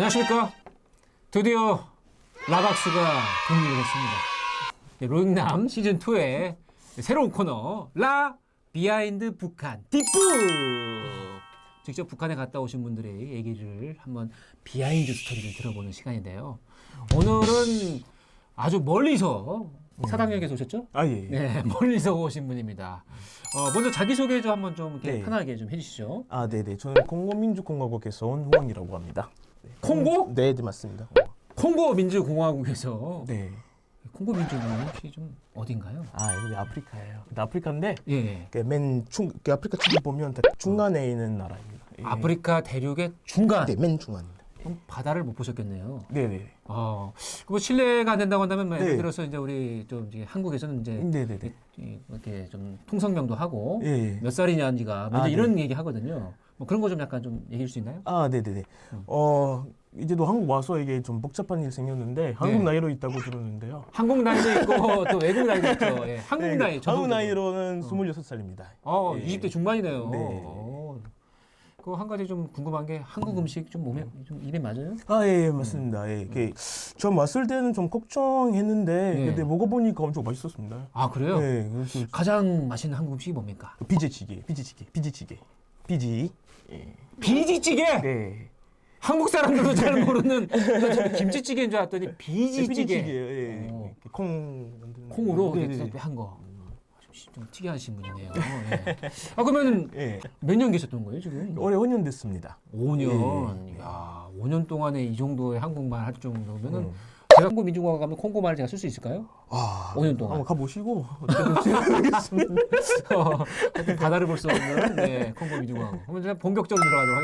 안녕하십니까. 드디어 라박스가 독립을 했습니다. 네, 로잉남 시즌 2의 새로운 코너 라 비하인드 북한 딥북. 직접 북한에 갔다 오신 분들의 얘기를 한번 비하인드 스토리를 들어보는 시간인데요. 오늘은 아주 멀리서 사당역에서 오셨죠? 아 예. 네, 멀리서 오신 분입니다. 어, 먼저 자기 소개 좀 한번 좀 이렇게 네. 편하게 좀 해주시죠. 아 네네. 저는 콩고민주공화국에서 온 후원이라고 합니다. 네. 콩고? 네, 네 맞습니다. 콩고 민주공화국에서 네. 콩고 민주공화국 혹시 좀 어딘가요? 아 여기 아프리카예요. 아프리카인데 예, 예. 그 맨중 그 아프리카 지도 보면 다 중간에 있는 나라입니다. 예. 아프리카 대륙의 중간. 네, 맨. 그럼 바다를 못 보셨겠네요. 네네. 어, 그뭐 실례가 안 된다고 한다면 뭐 예를 네. 들어서 이제 우리 좀 이제 한국에서는 이제 네네네. 이- 이렇게 좀 통성명도 하고 예. 예. 몇 살이냐인지가 뭐 아, 이제 네. 이런 얘기 하거든요. 뭐 그런 거 좀 약간 좀 얘기할 수 있나요? 아 네네네. 음. 어 이제도 한국 와서 이게 좀 복잡한 일 생겼는데 한국 네. 나이로 있다고 들었는데요. 한국 나이도 있고 또 외국 나이도 있죠. 예, 한국 네, 나이. 한국. 나이로는 어. 26살입니다. 어, 예. 20대 중반이네요. 네. 어. 그 한 가지 좀 궁금한 게 한국 음식 좀 몸에 좀 입에 맞아요? 아, 예, 예, 맞습니다. 예, 이게 좀 왔을 때는 좀 걱정했는데, 네. 근데 먹어보니까 엄청 맛있었습니다. 아 그래요? 네, 그래서 가장 맛있는 한국 음식이 뭡니까? 비지찌개, 비지찌개, 비지찌개, 비지. 예. 비지찌개. 네. 한국 사람들도 잘 모르는 김치찌개인 줄 알았더니 네, 비지찌개. 비지찌개예요. 예. 어. 이렇게 콩 만드는 콩으로 네, 이렇게 네, 네. 한 거. 좀, 좀 특이하신 분이네요. 예. 아 그러면은 예. 몇 년 계셨던 거예요 지금? 올해 5년 됐습니다. 5년. 예. 야, 5년 동안에 이 정도의 한국말 할 정도면은 음. 제가 한국 민주공화국 가면 콩고 말을 제가 쓸 수 있을까요? 아, 5년 동안. 한번 가보시고 어떻게 알겠습니다. 하여튼 바다를 볼 수 없는 네, 콩고 민주공화국. 그러면 제가 본격적으로 들어가도록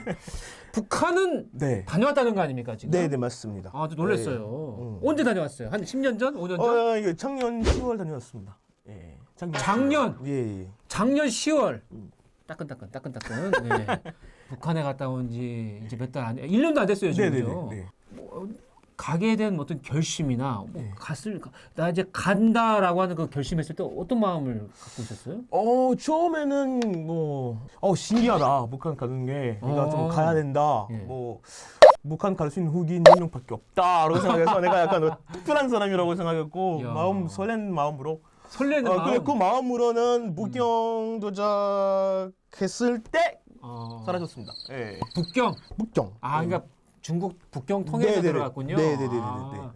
하겠습니다. 북한은 네. 다녀왔다는 거 아닙니까 지금? 네, 네 맞습니다. 아, 저 놀랐어요. 음. 언제 다녀왔어요? 한 10년 전? 5년 전? 어, 이거 작년 10월 다녀왔습니다. 예. 작년. 작년? 10월. 예, 예. 작년 10월. 음. 따끈따끈 따끈따끈. 네. 북한에 갔다 온 지 이제 몇 달 안, 1년도 안 됐어요, 네, 지금. 네, 죠 네. 가게 된 어떤 결심이나 뭐 네. 갔을 나 이제 간다라고 하는 그 결심했을 때 어떤 마음을 갖고 있었어요? 어 처음에는 뭐어 신기하다 북한 가는 게 내가 어. 좀 가야 된다 예. 뭐 북한 갈 수 있는 흑인 4명밖에 없다라고 생각해서 내가 약간 특별한 사람이라고 생각했고 야. 마음 설렌 마음으로 설레는 어, 마음. 그래, 그 마음으로는 북경 도착했을 때 어, 사라졌습니다. 예. 북경. 북경. 아, 그러니까 중국 북경 통해서 네네네. 들어갔군요. 네네네네. 아,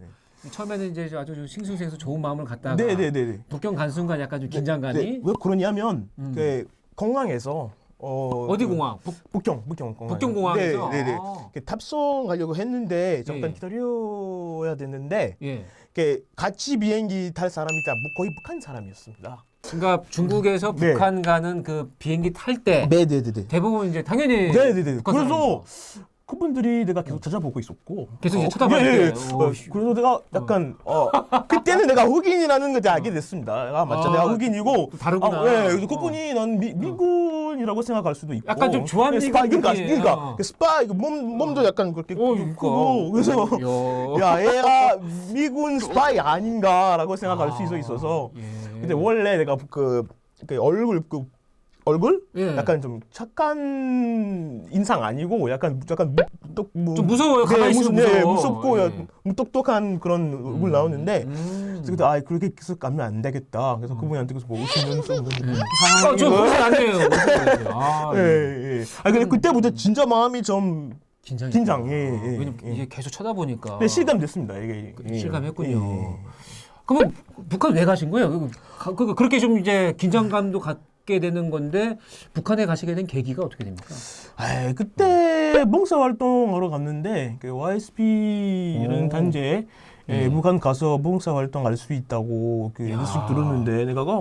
처음에는 이제 아주 좀 싱숭생숭 좋은 마음을 갖다가 네네네. 북경 간 순간 약간 좀 긴장감이 네, 왜 그러냐면 음. 그 공항에서 어, 어디 그 공항? 북, 북경 북경 공항. 북경 공항에서. 네, 네, 네. 아, 그 탑승하려고 했는데 잠깐 예. 기다려야 됐는데 예. 그 같이 비행기 탈 사람이 다 거의 북한 사람이었습니다. 그러니까 중국에서 네. 북한 가는 그 비행기 탈 때 네 네네. 대부분 이제 당연히 네 네 네. 북한 그래서 사람이죠. 그분들이 내가 계속 찾아보고 있었고 계속 이제 어, 쳐다봤대요. 예, 예. 오, 어, 그래서 내가 약간 어 그때는 내가 흑인이라는 걸 알게 됐습니다. 아 맞죠, 아, 내가 흑인이고 또 다르구나. 아, 예, 그래서 그분이 난 미, 미군이라고 생각할 수도 있고 약간 좀 예, 스파, 미군 그러니까. 그러니까 어. 그 스파 이거 몸 몸도 약간 그렇게 오, 크고 그래서 야, 야 얘가 미군 스파이 아닌가라고 생각할 수 있어서 예. 근데 원래 내가 그, 그 얼굴 그 얼굴 예. 약간 좀 착한 인상 아니고 약간 약간 무뚝 무, 좀 무서워요. 가만히 있으면 무섭, 네, 무서워. 무섭고 예. 무똑똑한 그런 얼굴 나오는데 음. 그래서 아 그렇게 계속 가면 안 되겠다. 그래서 그분한테 그래서 뭐 웃으면서 아, 저안 돼요. 아, 예, 예. 예. 아 근데 그때부터 진짜 마음이 좀 긴장. 긴장, 예, 예, 왜냐면 예. 이게 계속 쳐다보니까. 네, 실감됐습니다. 이게 그 예. 실감했군요. 예, 예. 그러면 북한 왜 가신 거예요? 그, 가- 그, 그렇게 좀 이제 긴장감도 갖 게 되는 건데 북한에 가시게 된 계기가 어떻게 됩니까? 아 그때 봉사 활동하러 갔는데 그 YSP라는 오. 단체에 예, 예. 북한 가서 봉사 활동할 수 있다고 그 야. 뉴스 들었는데 내가 그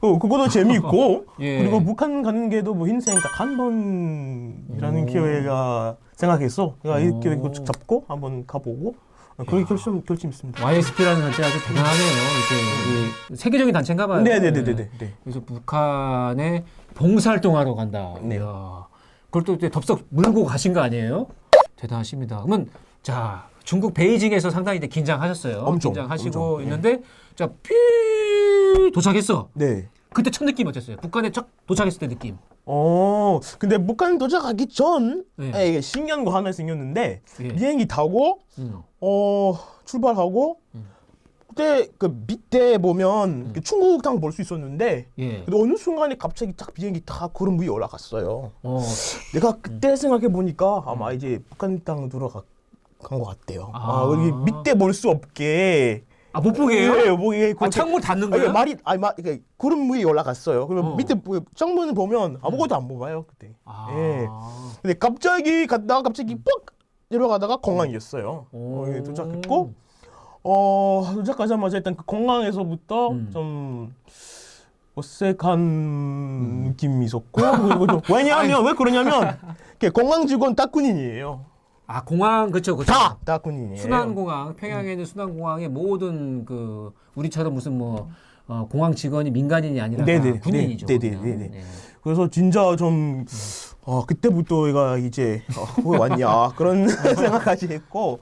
어, 그것도 재미있고 예. 그리고 북한 가는 게도 뭐 인생 딱한 번이라는 오. 기회가 생각해서 내가 오. 이 기회 쭉 잡고 한번 가보고 어, 그렇게 결심 결심했습니다. YSP라는 단체 아주 대단하네요. 이렇게 이 세계적인 단체인가 봐요. 네네네네네. 네. 그래서 북한에 봉사활동하러 간다. 네. 이야. 그걸 또 이제 덥석 물고 가신 거 아니에요? 대단하십니다. 그러면 자 중국 베이징에서 상당히 이제 긴장하셨어요. 엄청, 긴장하시고 엄청, 예. 있는데 자삐 도착했어. 네. 그때 첫 느낌 어땠어요? 북한에 첫 도착했을 때 느낌. 어, 근데 북한 도착하기 전 네. 에, 이게 신기한 거 하나 생겼는데 예. 비행기 타고 음. 어 출발하고 음. 그때 그 밑에 보면 그 중국탕 볼수 있었는데 예. 근데 어느 순간에 갑자기 딱 비행기 다 구름 위에 올라갔어요. 어. 내가 음. 그때 생각해 보니까 아마 이제 북한 땅 들어간 것 같대요. 아, 아. 여기 밑에 볼 수 없게. 아, 못 보게요? 예, 뭐 이게 아, 창문 닫는 거예요? 말이 아니 말 이게 구름 위에 올라갔어요. 그러면 어. 밑에 뭐 창문을 보면 아무것도 안 보여요 그때. 아. 예. 근데 갑자기 갔다가 갑자기 뻑 내려가다가 공항이었어요. 오. 거기 도착했고 어 도착하자마자 일단 그 공항에서부터 음. 좀 어색한 느낌이 있었고 그리고 좀 왜냐하면 왜 그러냐면 이렇게 공항 직원 다 군인이에요. 아, 공항 그렇죠. 그렇죠. 다다 군인이에요. 순환공항 평양에 있는 순환공항의 모든 그 우리처럼 무슨 뭐 어, 공항 직원이 민간인이 아니라 네네. 다 군인이죠. 네, 네, 그냥. 네, 네. 네. 그래서 진짜 좀 어, 그때부터 얘가 이제 어, 왜 왔냐 그런 생각까지 했고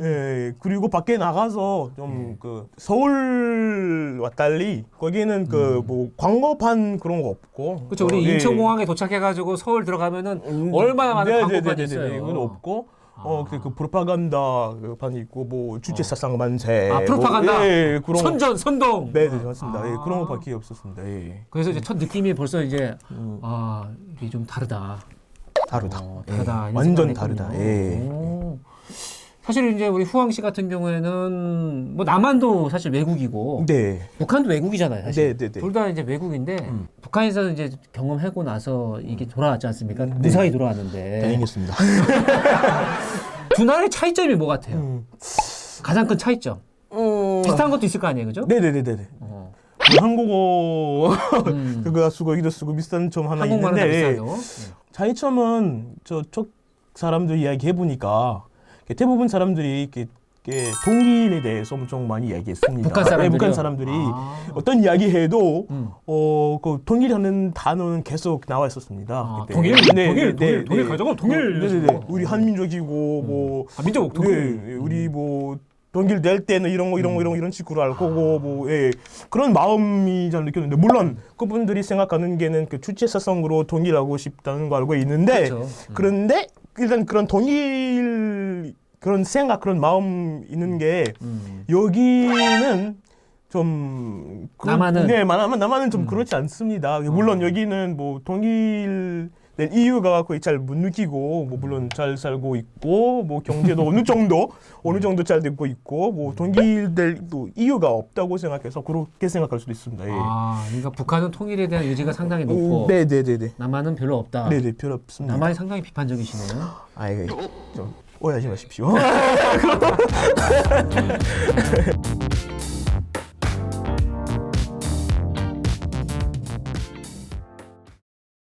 예 그리고 밖에 나가서 좀 그 서울 왔달리 거기는 그 뭐 광고판 그런 거 없고 그렇죠. 우리 어, 예. 인천공항에 도착해가지고 서울 들어가면은 음, 얼마나 많은 네, 광고판이 네, 네, 네, 네. 있어요. 이건 없고 어, 아. 그, 그 프로파간다 그 판이 있고 뭐 주체사상 만세 아, 프로파간다? 뭐, 예, 예, 그런 거. 선전, 선동. 네, 네, 맞습니다. 아. 예, 그런 거밖에 없었습니다. 예. 그래서 이제 첫 느낌이 벌써 이제 음, 아 이게 좀 다르다. 다르다. 어, 예, 다르다. 이런 완전 다르다. 했군요. 예. 오. 사실 이제 우리 후왕 씨 같은 경우에는 뭐 남한도 사실 외국이고 네. 북한도 외국이잖아요. 사실. 네, 네, 네. 둘 다 이제 외국인데 음. 북한에서는 이제 경험하고 나서 이게 돌아왔지 않습니까? 무사히 돌아왔는데 네. 다행이었습니다. 두 나라의 차이점이 뭐 같아요? 음. 가장 큰 차이점. 음. 비슷한 것도 있을 거 아니에요, 그죠? 네네네네. 어. 그 한국어 음. 그거 쓰고 이거 쓰고 비슷한 점 하나 한국말은 다 있는데 비슷하죠. 차이점은 저 쪽 사람들 이야기 해 보니까 대부분 사람들이 이렇게, 동일에 대해서 엄청 많이 이야기했습니다. 북한 네, 사람들이요? 북한 사람들이 아. 어떤 이야기해도 음. 어, 그 동일하는 단어는 계속 나와 있었습니다. 아, 그때. 동일? 네, 동일, 네, 동일, 네, 동일 네. 가져가, 동일 어, 네네네. 이러시고. 우리 한민족이고 뭐 아, 민족 네, 동일. 우리 뭐 동일 될 때는 이런 거 이런 거 이런 거 이런 식으로 할 거고 뭐 예. 그런 마음이 잘 느꼈는데 물론 그분들이 생각하는 게는 그 주체사성으로 동일하고 싶다는 거 알고 있는데 그렇죠. 그런데 일단 그런 동일 그런 생각 그런 마음 있는 게 음. 여기는 좀 그- 남한은? 네 남한은 남한은 좀 음. 그렇지 않습니다. 물론 여기는 뭐 동일 된 이유가 거의 잘못 느끼고 뭐 물론 잘 살고 있고 뭐 경제도 어느 정도 어느 정도 잘 되고 있고 뭐 동일될 또 이유가 없다고 생각해서 그렇게 생각할 수도 있습니다. 예. 아, 그러니까 북한은 통일에 대한 의지가 상당히 높고 네 네 네 네. 남한은 별로 없다. 네네 필요 없습니다. 남한이 상당히 비판적이시네요. 아 이게 좀 오해하지 마십시오.